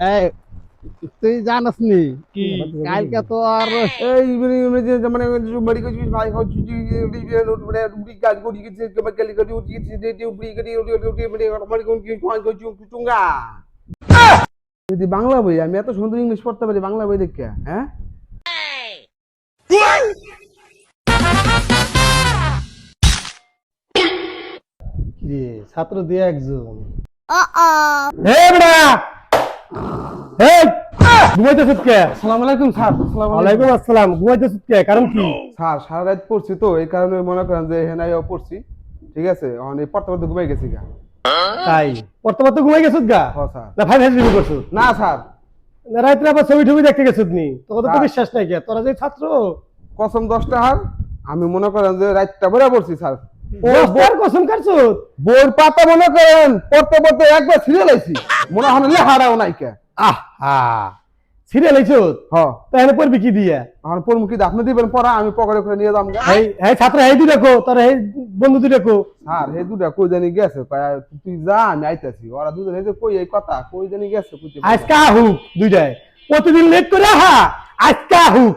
এই তুই জানাস নি? কি? কালকে তো আর এই মানে মানে মানে মেডিকেল কিছু ভাই হচ্ছে মানে উড়ি কাজ করি কিছু কেমন কেলি করি উড়ি কিছু যে যে করি উড়ি উড়ি উড়ি মানে আমার কোন কি কোন কোন চুঙ্গা যদি বাংলা বই আমি এত সুন্দর ইংলিশ পড়তে পারি বাংলা বই দেখে হ্যাঁ? ছাত্র দিয়ে একজন। হে কারণ কি? স্যার সারা রাত পড়ছি তো এই কারণে মনে করেন যে হেনাইও পড়ছি। ঠিক আছে? এখন পড়তে পড়তে ঘুমাই গেছি গা। তাই? পড়তে পড়তে ঘুমাই গেছত গা? হ স্যার। না ফাইভ হাজার করছ? না স্যার। রাত্রে আবার ছবি টবি দেখতে গেছত নি? তোকে তো হ্যাঁ। বিশ্বাস নাই তোরা যে ছাত্র। কসম দশটা হার আমি মনে করেন যে রাতটা ভরে পড়ছি স্যার। ও দশটার কসম কাটছো বইয়ের পাতা মনে করেন পড়তে পড়তে একবার ছিঁড়ে লাইছি। মনে হয় লেহারাও নাই কে। আহ। হা সিরিয়াল আইছত হ এনে পড়বি কি দিয়া? এখন পড়মুখী আপনি দিবেন পড়া আমি পকেটে করে নিয়ে যাম এই এই ছাত্র এই দুই দেখো তোর এই বন্ধু দুই দেখো স্যার হে দুটা কই জানি গেছে কয়, তুই যা আমি আইতাছি। ওরা দুজন এই যে কই এই কথা কই জানি গেছে কইতে। আজকা হুক দুইটাই প্রতিদিন লেট করে হা আজকা হুক।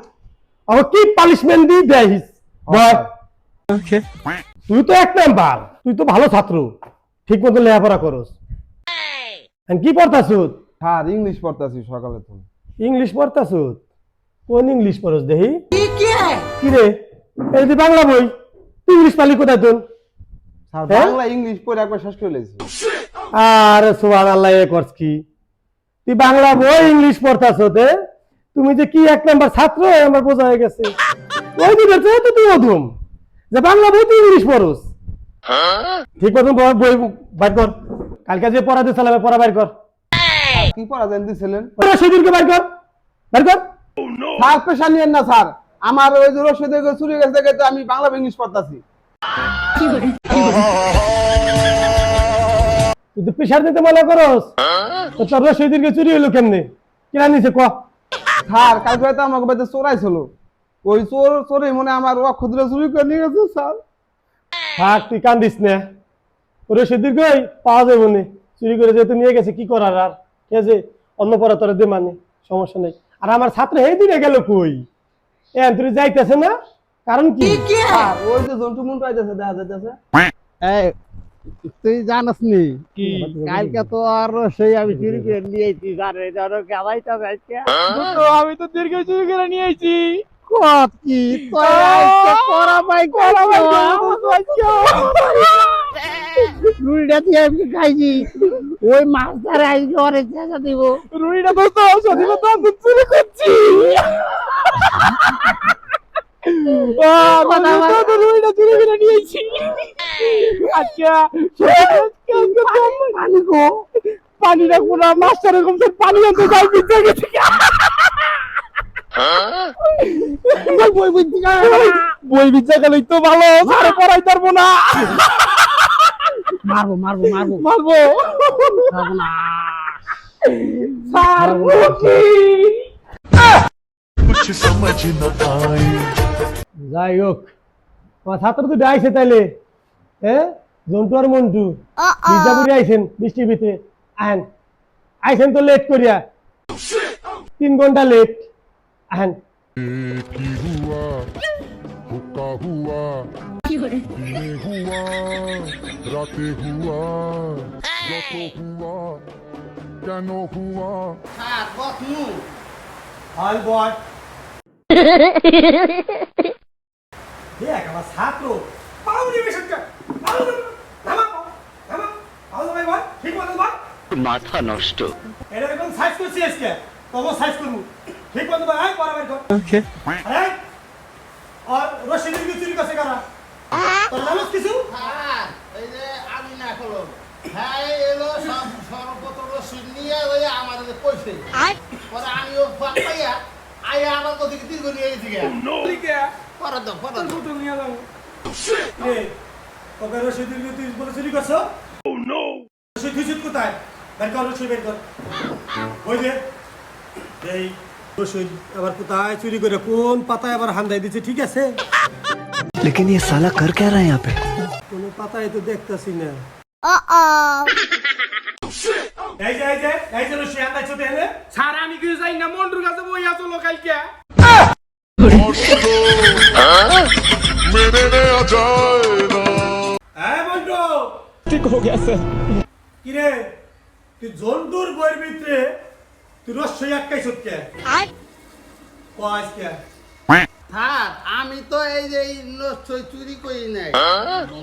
আমার কি পানিশমেন্ট দি দেখিস বল তুই তো এক নাম্বার তুই তো ভালো ছাত্র। ঠিক মতো লেখাপড়া করস। কি পড়তাছ স্যার ইংলিশ পড়তাছি সকালে তো। ইংলিশ পড়তাছ কোন ইংলিশ পড়স দেহি কি রে? এই যে বাংলা বই। তুই ইংলিশ পালি কোথায় তোর? স্যার হ্যাঁ? বাংলা ইংলিশ পড়ে একবার শেষ করে লেছি আরে সোহান আল্লাহ এ করছ কি? তুই বাংলা বই ইংলিশ পড়তাছ তে তুমি যে কি এক নাম্বার ছাত্র আমার বোঝা হয়ে গেছে। ওই দিকে তো তুই অধম। যে বাংলা বই তুই ইংলিশ পড়স। ঠিক মতন বই- বই বাইর কর। কালকে যে পড়া দিয়ে চালাবে পড়া বাইর কর। কি পড়া জানি দিছিলেন? বাইর কর। বাইর কর। স্যার পেশা নিয়েন না স্যার। আমার ওই চুরি গেছে দেখে তো আমি বাংলা ইংলিশ পড়তাছি। তুই তো প্রেশার দিতে মনে করস। তো তোর রসইদিনকে চুরি হইল কেমনে? কিনা নিছে ক? স্যার কালকে হয়তো আমাকে বাড়িতে চোরাই ছিল। ওই চোর চোরে মনে আমার অক্ষুদ্র চুরি করে নিয়ে গেছে স্যার। থাক তুই কান্দিস না। কই পাওয়া যাবে না। চুরি করে যেহেতু নিয়ে গেছে কি করার আর? ঠিক আছে অন্য পরে তোরা দে মানে সমস্যা নেই। আর আমার ছাত্র এই দিনে গেল কই? এ তুই যাইতেছে না? কারণ কি? ওই যে জন্টু মন্টু আইতেছে দেখা যাইতেছে। এই তুই জানাস নি? কি? কালকে তো আর সেই আমি চুরি করে নিয়েছি জানে যাইছে আমি তো দীর্ঘ চুরি করে নিয়ে আইছি। কত কি করা পাই করা। পাই রুইটা দিয়ে আমি খাইছি। ওই মাছ ধরে আজকে অনেক চেঁচা দিব। রুইটা তো তো সত্যি কথা চুরি করছি আচ্ছা পানি গো। পানিটা পুরা মাস্টার পানি আনতে যাই বিদ্যা গেছে। বই তো ভালো সারে পড়াই পারব না। মারবো মারবো মারবো। মারবো। মারবো কিছু না। যাই হোক কথা তো ডাইছে তাইলে হ্যাঁ? জন্তু আর মন্টু বিদ্যাপুরে আইছেন বৃষ্টি ভিতরে। আহেন আইছেন তো লেট করিয়া। তিন ঘণ্টা লেট আহেন কি হুয়া হুকা হুয়া দিনে হুয়া রাতে হুয়া যত হুয়া কেন হুয়া হ্যাঁ বস নু হয় বস দেখ আমার ছাত্র পাও নিবেশনটা পাও নামা নামা পাও নামাই বল ঠিক মতো বল মাথা নষ্ট। এরকম সাইজ করছি আজকে তবে সাইজ করব। ঠিক মতো বল আয় পরাবার ওকে আরে আর রশিদ কি চুরি করছে কারা? তোর জানোস কিছু? এই যে আমি না করল হ্যাঁ এলো সব সর্বপ্রথম রসিদ নিয়ে ওই আমাদের কইছে পরে আমি ও ফাঁক পাইয়া আইয়া আমার কোথায় দীর্ঘ নিয়ে গেছি গে পরে দাও পরে দাও দুটো নিয়ে যাব। রে তোকে রশিদ তুই বলে চুরি করছ? ও নো রশিদ কোথায়? বের কর রশিদ বের কর। ওই যে এই রশিদ আবার কোথায় চুরি করে কোন পাতায় আবার হান্দাই দিচ্ছে ঠিক আছে लेकिन ये साला कर क्या रहा है यहाँ पे কোন পাতায় তো দেখতাছি না এই যে এই যে এই যে রশি আন্দাজ চোতে এনে স্যার আমি কিছু যাই না মন্টুর কাছে বই আছো লোকালকে मेरे ने आ जाए ना হ্যাঁ বন্ধু ঠিক হয়ে গেছে কি রে তুই জন্তুর বইয়ের ভিতরে তুই কয় কে? আমি তো এই যে চুরি করি নাই।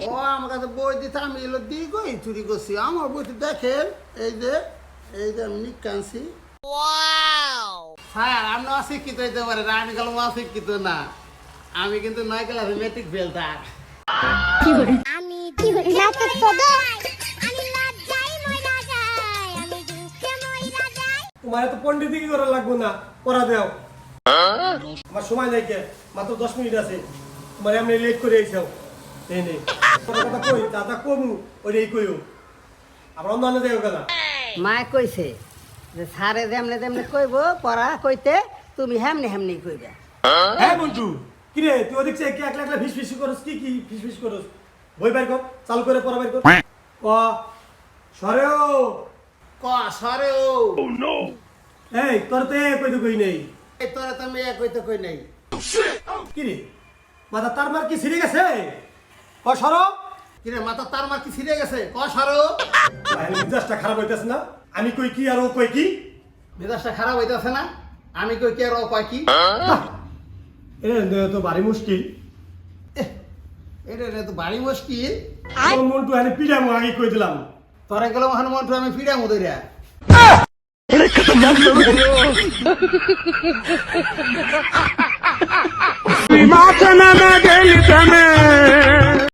ও আমার কাছে বই দিতে আমি এলো দিই কই চুরি করছি? আমার বইতে দেখেন এই যে এই যে আমি নিকানছি স্যার আপনি অশিক্ষিত হইতে পারেন আমি গেলাম অশিক্ষিত না। আমি কিন্তু নয় ক্লাসে মেট্রিক ফেল থাক আমি আমি লজ্জায় তোমার এত পণ্ডিত কি করা লাগবো না পড়া দেও। আমার সময় নাই কে মাত্র দশ মিনিট আছে। তোমার এমনি লেট করে এসেও এই নেই কথা কথা কই দাদা কমু ওই কইও। আবার অন্য অন্য দেও কইছে যে সারে যেমনে যেমনে কইব পড়া কইতে তুমি হেমনে হেমনি কইবে। হ্যাঁ বন্ধু কি রে তুই ওদিক থেকে একলা একলা ফিস ফিস করস? কি কি ফিস ফিস করস? বই বাইর কর চালু করে পড়া বাইর কর। ক সরেও। ক সরে ও এই তোর তো এ কই তো কই নেই। এই তোরা তো মেয়ে কইতে কই নাই। কি রে মাথা তার মার কি ছিঁড়ে গেছে? ক সরো মাথা তার মার কি ছিঁড়ে গেছে? ক সরো ভাই মেজাজটা খারাপ হইতেছে না? আমি কই কি আর ও কই কি? মেজাজটা খারাপ হইতেছে না? আমি কই কি আর ও কয় কি? এটা তো ভারী মুশকিল। এটা তো বাড়ি মুশকিল। মন্টু আমি পিড়ামু আগে কই দিলাম। তোরা গেলাম ওখানে মন্টু আমি ফিরে মুদইরা মাথা না গেলি